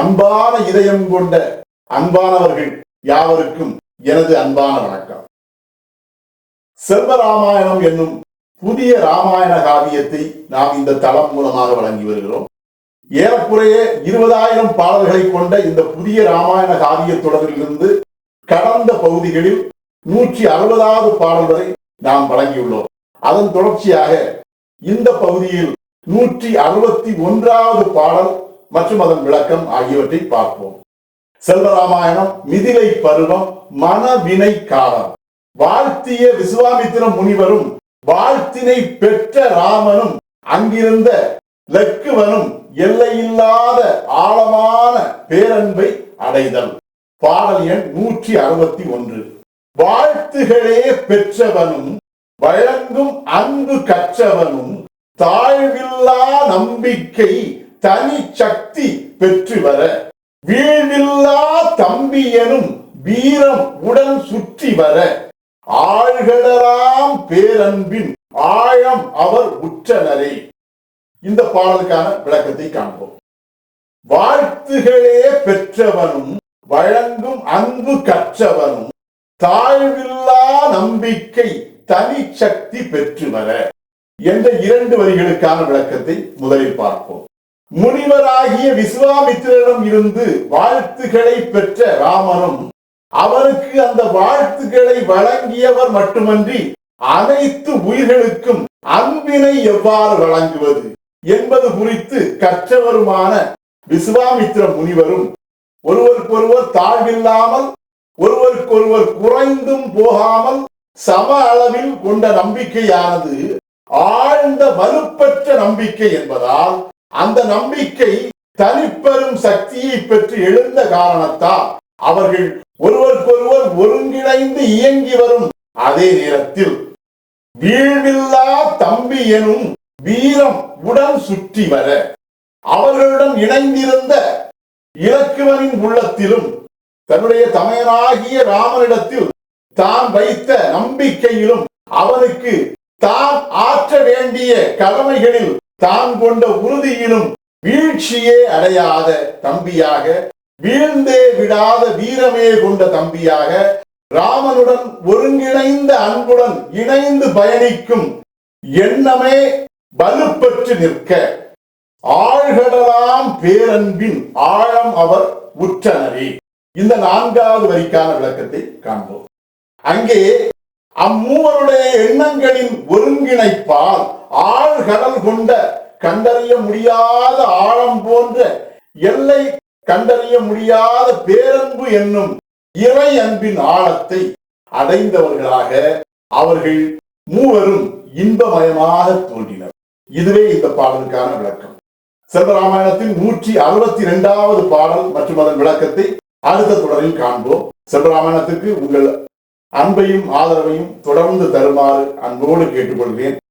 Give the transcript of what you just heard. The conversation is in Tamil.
அன்பான இதயம் கொண்ட அன்பானவர்கள் யாவருக்கும் எனது அன்பான வணக்கம். செல்வராமாயணம் என்னும் புதிய ராமாயண காவியத்தை நாம் இந்த தளம் மூலமாக வழங்கி வருகிறோம். ஏறக்குறைய இருபதாயிரம் பாடல்களை கொண்ட இந்த புதிய ராமாயண காவிய தொடரிலிருந்து கடந்த பகுதிகளில் நூற்றி அறுபதாவது பாடல் வரை நாம் வழங்கியுள்ளோம். அதன் தொடர்ச்சியாக இந்த பகுதியில் நூற்றி அறுபத்தி ஒன்றாவது பாடல் மற்றும் அதன் விளக்கம் ஆகியவற்றை பார்ப்போம். செல்வராமாயணம் மிதிலை பருவம் மனவினை காலம். வாழ்த்திய விசுவாமித்திர முனிவரும் வாழ்த்தினை பெற்ற ராமனும் அங்கிருந்த லக்குவனும் எல்லையில்லாத ஆழமான பேரன்பை அடைதல். பாடல் எண் நூற்றி அறுபத்தி ஒன்று. வாழ்த்துகளே பெற்றவனும் வழங்கும் அன்பு கற்றவனும் தாழ்வில்லா நம்பிக்கை தனி சக்தி பெற்று வர வீழ்வில்லா தம்பி எனும் வீரம் உடன் சுற்றி வர ஆழ்கடலாம் பேரன்பின் ஆழம் அவர் உற்றனரே இந்த பாடலுக்கான விளக்கத்தை காண்போம். வாழ்த்துகளே பெற்றவனும் வழங்கும் அன்பு கற்றவனும் தாழ்வில்லா நம்பிக்கை தனி சக்தி பெற்று வர. என்ற இரண்டு வரிகளுக்கான விளக்கத்தை முதலில் பார்ப்போம். முனிவராகிய விஸ்வாமித்திரனிடம் இருந்து வாழ்த்துக்களை பெற்ற ராமனும் அவருக்கு அந்த வாழ்த்துக்களை வழங்கியவர் மட்டுமன்றி அனைத்து உயிர்களுக்கும் அன்பினை எவ்வாறு வழங்குவது என்பது குறித்து கற்றவருமான விஸ்வாமித்திர முனிவரும் ஒருவருக்கொருவர் தாழ்வில்லாமல் ஒருவருக்கொருவர் குறைந்தும் போகாமல் சம அளவில் கொண்ட நம்பிக்கையானது ஆழ்ந்த வலுப்பற்ற நம்பிக்கை என்பதால் அந்த நம்பிக்கை தனிப்பெரும் சக்தியை பெற்று எழுந்த காரணத்தால் அவர்கள் ஒருவருக்கொருவர் ஒருங்கிணைந்து இயங்கி வரும் அதே நேரத்தில் வீழ்வில்லா தம்பி எனும் வீரம் உடன் சுற்றி வர அவர்களுடன் இணைந்திருந்த இலக்குவனின் உள்ளத்திலும் தன்னுடைய தமையனாகிய ராமனிடத்தில் தான் வைத்த நம்பிக்கையிலும் அவனுக்கு தான் ஆற்ற வேண்டிய கடமைகளில் தான் கொண்ட உறுதியிலும் வீழ்ச்சியே அடையாத தம்பியாக வீழ்ந்தே விடாத வீரமே கொண்ட தம்பியாக ராமனுடன் ஒருங்கிணைந்த அன்புடன் இணைந்து பயணிக்கும் எண்ணமே வலுப்பெற்று நிற்க. ஆழ்கடலாம் பேரன்பின் ஆழம் அவர் உற்றனரே. இந்த நான்காவது வரிக்கான விளக்கத்தை காண்போம். அங்கே அம்மூவருடைய எண்ணங்களின் ஒருங்கிணைப்பால் ஆழ்கடல் கொண்ட கண்டறிய முடியாத ஆழம் போன்ற எல்லை கண்டறிய முடியாத பேரன்பு என்னும் இறை அன்பின் ஆழத்தை அடைந்தவர்களாக அவர்கள் மூவரும் இன்பமயமாக தோன்றினர். இதுவே இந்த பாடலுக்கான விளக்கம். செல்வராமாயணத்தின் நூற்றி அறுபத்தி இரண்டாவது பாடல் மற்றும் அதன் விளக்கத்தை அடுத்த தொடரில் காண்போம். செல்வராமாயணத்துக்கு உங்கள் அன்பையும் ஆதரவையும் தொடர்ந்து தருமாறு அன்போடு கேட்டுக்கொள்கிறேன்.